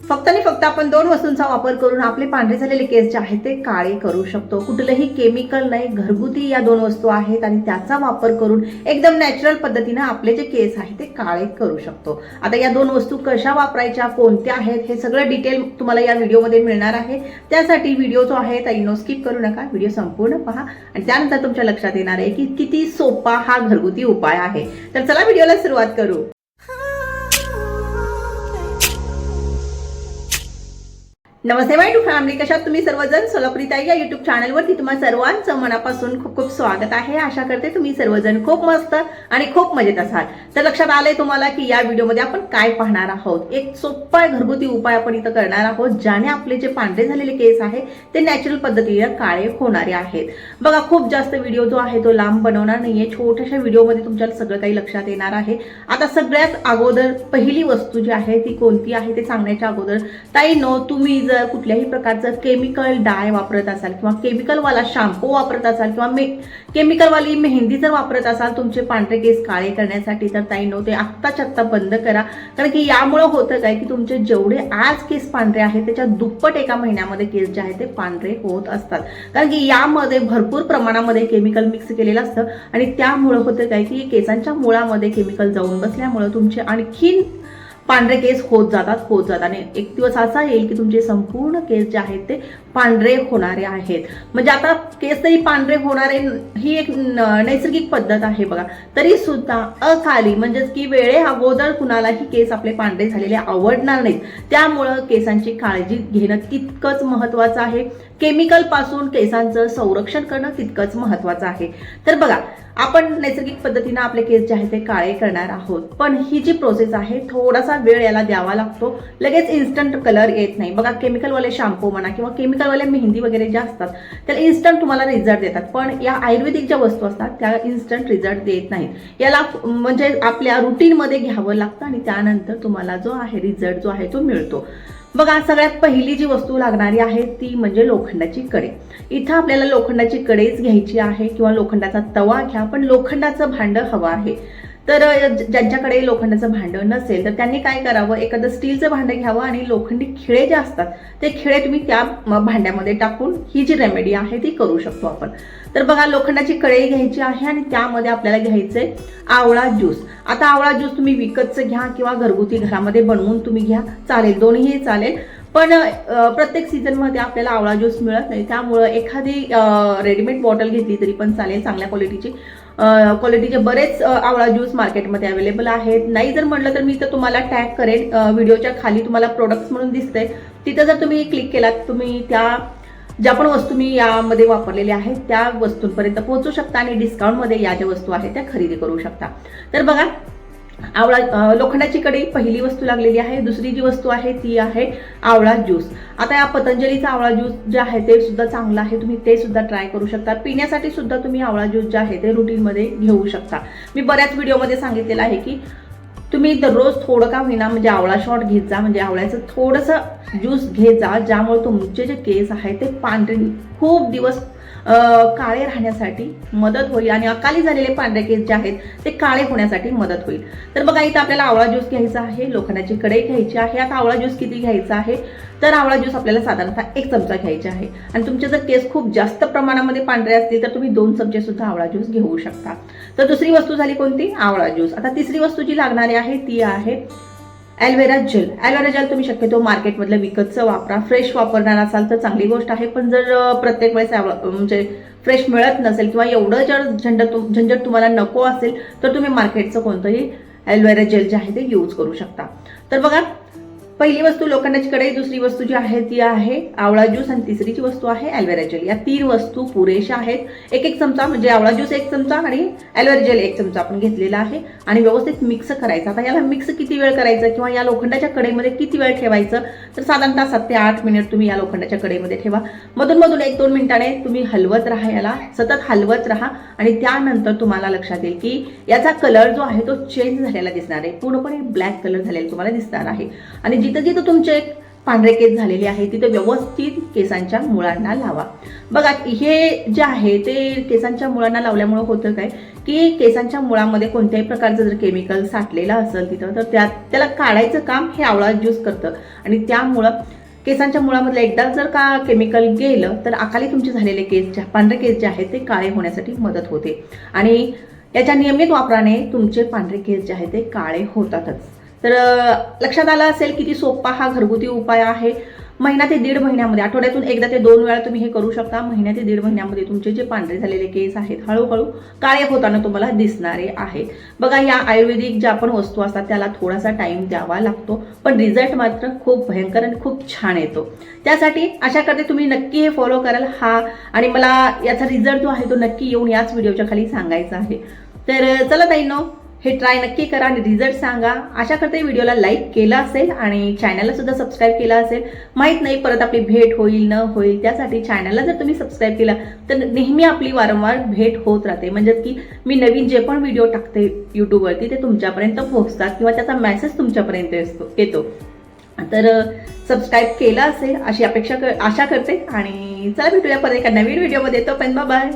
फक्त आणि फक्त आपण दोन वस्तूंचा वापर करून आपले पांढरे झालेले केस जे आहेत ते काळे करू शकतो. कुठलंही केमिकल नाही घरगुती या दोन वस्तू आहेत आणि त्याचा वापर करून एकदम नॅचरल पद्धतीनं आपले जे केस आहेत ते काळे करू शकतो. आता या दोन वस्तू कशा वापरायच्या कोणत्या आहेत हे सगळं डिटेल तुम्हाला या व्हिडिओमध्ये मिळणार आहे. त्यासाठी व्हिडिओ जो आहे ताईनो स्किप करू नका. व्हिडिओ संपूर्ण पहा. आणि त्यानंतर तुमच्या लक्षात येणार आहे की किती सोपा हा घरगुती उपाय आहे. तर चला व्हिडिओला सुरुवात करू. नमस्ते माय टू फॅमिली कशात तुम्ही सर्वजण? सोलापुरी या युट्यूब चॅनलवरती तुम्हा सर्वांचं मनापासून खूप खूप स्वागत आहे. आशा करते तुम्ही सर्वजण खूप मस्त आणि खूप मजेत असाल. तर लक्षात आलंय तुम्हाला की या व्हिडिओमध्ये आपण काय पाहणार आहोत? एक सोपा घरगुती उपाय आपण इथं करणार आहोत ज्याने आपले जे पांढरे झालेले केस आहे ते नॅचरल पद्धतीने काळे होणारे आहेत. बघा खूप जास्त व्हिडिओ जो आहे तो लांब बनवणार नाहीये. छोट्याशा व्हिडिओमध्ये तुमच्याला सगळं काही लक्षात येणार आहे. आता सगळ्यात अगोदर पहिली वस्तू जी आहे ती कोणती आहे ते सांगण्याच्या अगोदर ताई नो तुम्ही जर कुठल्याही प्रकारचं केमिकल डाय वापरत असाल किंवा केमिकलवाला शॅम्पू वापरत असाल किंवा मे केमिकलवाली मेहंदी जर वापरत असाल तुमचे पांढरे केस काळे करण्यासाठी तर ताई नो ते आत्ताच्या आत्ता बंद करा. कारण की यामुळं होतं काय की तुमचे जेवढे आज केस पांढरे आहेत त्याच्या दुप्पट एका महिन्यामध्ये केस जे आहेत ते पांढरे होत असतात. कारण की यामध्ये भरपूर प्रमाणामध्ये केमिकल मिक्स केलेलं असतं. आणि त्यामुळं होतं काय की केसांच्या मुळामध्ये केमिकल जाऊन बसल्यामुळं तुमचे आणखीन पांढरे केस होत जातात होत जातात. आणि एक दिवस असा येईल की तुमचे संपूर्ण केस जे आहेत ते पांढरे होणारे आहेत. म्हणजे आता केस तरी पांढरे होणारे ही एक नैसर्गिक पद्धत आहे बघा. तरी सुद्धा अकाली म्हणजेच की वेळे अगोदर कुणालाही केस आपले पांढरे झालेले आवडणार नाहीत. त्यामुळं केसांची काळजी घेणं तितकंच महत्वाचं आहे. केमिकलपासून केसांचं संरक्षण करणं तितकंच महत्वाचं आहे. तर बघा आपण नैसर्गिक पद्धतीनं आपले केस जे आहेत ते काळे करणार आहोत. पण ही जी प्रोसेस आहे थोडासा वेळ याला द्यावा लागतो. लगेच इन्स्टंट कलर येत नाही. बघा केमिकलवाले शॅम्पू म्हणा किंवा केमिकलवाले मेहंदी वगैरे ज्या असतात त्याला इन्स्टंट तुम्हाला रिझल्ट देतात. पण या आयुर्वेदिक ज्या वस्तू असतात त्या इन्स्टंट रिझल्ट देत नाहीत. याला म्हणजे आपल्या रुटीनमध्ये घ्यावं लागतं आणि त्यानंतर तुम्हाला जो आहे रिझल्ट जो आहे तो मिळतो. बघा सगळ्यात पहिली जी वस्तू लागणारी आहे ती म्हणजे लोखंडाची कडे इथं आपल्याला लोखंडाची कडेच घ्यायची आहे किंवा लोखंडाचा तवा घ्या पण लोखंडाचं भांडं हवं आहे. तर ज्यांच्याकडे लोखंडाचं भांडं नसेल तर त्यांनी काय करावं? एखादं स्टीलचं भांडं घ्यावं आणि लोखंडी खिळे जे असतात ते खिळे तुम्ही त्या भांड्यामध्ये टाकून ही जी रेमेडी आहे ती करू शकतो आपण. तर बघा लोखंडाची कढई घ्यायची आहे आणि त्यामध्ये आपल्याला घ्यायचंय आवळा ज्यूस. आता आवळा ज्यूस तुम्ही विकतचं घ्या किंवा घरगुती घरामध्ये बनवून तुम्ही घ्या. चालेल दोन्हीही चालेल. पण प्रत्येक सीझनमध्ये आपल्याला आवळा ज्यूस मिळत नाही. त्यामुळं एखादी रेडीमेड बॉटल घेतली तरी पण चालेल चांगल्या क्वालिटीची. क्वालिटीचे बरेच आवळा ज्यूस मार्केटमध्ये अवेलेबल आहेत. नाही जर म्हटलं तर मी तर तुम्हाला टॅग करेन. व्हिडिओच्या खाली तुम्हाला प्रोडक्ट्स म्हणून दिसतंय. तिथं जर तुम्ही क्लिक केलात तुम्ही त्या ज्या पण वस्तू मी यामध्ये वापरलेल्या आहेत त्या वस्तूंपर्यंत पोहोचू शकता आणि डिस्काउंटमध्ये या ज्या वस्तू आहेत त्या खरेदी करू शकता. तर बघा आवळा लोखंडाची कढई पहिली वस्तू लागलेली आहे. दुसरी जी वस्तू आहे ती आहे आवळा ज्यूस. आता या पतंजलीचा आवळा ज्यूस जे आहे ते सुद्धा चांगलं आहे. तुम्ही ते सुद्धा ट्राय करू शकता. पिण्यासाठी सुद्धा तुम्ही आवळा ज्यूस जे आहे ते रुटीनमध्ये घेऊ शकता. मी बऱ्याच व्हिडिओमध्ये सांगितलेलं आहे की तुम्ही दररोज थोडं का होईना म्हणजे आवळा शॉट घेत जा. म्हणजे आवळ्याचं थोडंसं ज्यूस घेत जा. ज्यामुळे तुमचे जे केस आहेत ते पांढरे खूप दिवस काळे राहण्यासाठी मदत होईल आणि अकाली झालेले पांढरे केस जे आहेत ते काळे होण्यासाठी मदत होईल. तर बघा इथं आपल्याला आवळा ज्यूस घ्यायचा आहे लोखंडाची कढई घ्यायची आहे. आता आवळा ज्यूस किती घ्यायचा आहे? तर आवळा ज्यूस आपल्याला साधारणतः एक चमचा घ्यायचा आहे. आणि तुमचे जर केस खूप जास्त प्रमाणामध्ये पांढरे असतील तर तुम्ही दोन चमचे सुद्धा आवळा ज्यूस घेऊ शकता. तर दुसरी वस्तू झाली कोणती? आवळा ज्यूस. आता तिसरी वस्तू जी लागणारी आहे ती आहे ॲलोवेरा जेल ॲलोवेरा जेल तुम्ही शक्यतो मार्केटमधलं विकतचं वापरा. फ्रेश वापरणार असाल तर चांगली गोष्ट आहे. पण जर प्रत्येक वेळेस म्हणजे फ्रेश मिळत नसेल किंवा एवढं जर झंड झंझट तुम्हाला नको असेल तर तुम्ही मार्केटचं कोणतंही ॲलोवेरा जेल जे आहे ते यूज करू शकता. तर बघा पहिली वस्तू लोखंडाची कढई दुसरी वस्तू जी आहे ती आहे आवळा ज्यूस आणि तिसरी जी वस्तू आहे ॲल्वेरा जेल या तीन वस्तू पुरेशा आहेत. एक एक चमचा म्हणजे आवळा ज्यूस एक चमचा आणि ॲल्वेरा जेल एक चमचा आपण घेतलेला आहे. आणि व्यवस्थित मिक्स करायचा. आता याला मिक्स किती वेळ करायचं किंवा या लोखंडाच्या कढईमध्ये किती वेळ ठेवायचं? तर साधारणतः सात ते आठ मिनिट तुम्ही या लोखंडाच्या कढईमध्ये ठेवा. मधून मधून एक दोन मिनिटाने तुम्ही हलवत राहा याला. सतत हलवत राहा आणि त्यानंतर तुम्हाला लक्षात येईल की याचा कलर जो आहे तो चेंज झालेला दिसणार आहे. पूर्णपणे ब्लॅक कलर झालेला तुम्हाला दिसणार आहे. आणि जिथं जिथं तुमचे पांढरे केस झालेले आहे तिथे व्यवस्थित केसांच्या मुळांना लावा. बघा हे जे आहे ते केसांच्या मुळांना लावल्यामुळं होतं काय? की केसांच्या मुळामध्ये कोणत्याही प्रकारचं जर केमिकल साठलेलं असेल तिथं तर त्यात त्याला काढायचं काम हे आवळा ज्यूस करतं. आणि त्यामुळं केसांच्या मुळामधलं एकदा जर का केमिकल गेलं तर अकाली तुमचे झालेले केस जे पांढरे केस जे आहेत ते काळे होण्यासाठी मदत होते. आणि याच्या नियमित वापराने तुमचे पांढरे केस जे आहेत ते काळे होतातच. तर लक्षात आलं असेल किती सोपा हा घरगुती उपाय आहे. महिना ते दीड महिन्यामध्ये आठवड्यातून एकदा ते दोन वेळा तुम्ही हे करू शकता. महिन्या ते दीड महिन्यामध्ये तुमचे जे पांढरे झालेले केस आहेत हळूहळू काळे होताना तुम्हाला दिसणारे आहेत. बघा या आयुर्वेदिक ज्या पण वस्तू असतात त्याला थोडासा टाइम द्यावा लागतो पण रिझल्ट मात्र खूप भयंकर आणि खूप छान येतो. त्यासाठी अशा करते तुम्ही नक्की हे फॉलो कराल. हा आणि मला याचा रिझल्ट जो आहे तो नक्की येऊन याच व्हिडिओच्या खाली सांगायचा आहे. तर चला ताईनो हे ट्राय नक्की करा आणि रिझल्ट सांगा. आशा करते व्हिडिओला लाईक केला असेल आणि चॅनलला सुद्धा सबस्क्राईब केला असेल. माहीत नाही परत आपली भेट होईल न होईल त्यासाठी चॅनलला जर तुम्ही सबस्क्राईब केला तर नेहमी आपली वारंवार भेट होत राहते. म्हणजेच की मी नवीन जे पण व्हिडिओ टाकते यूट्यूबवरती ते तुमच्यापर्यंत पोहोचतात किंवा त्याचा मेसेज तुमच्यापर्यंत असतो येतो. तर सबस्क्राईब केलं असेल अशी अपेक्षा क- आशा करते. आणि चला भेटूया परत एका नवीन व्हिडिओमध्ये येतो पण बाय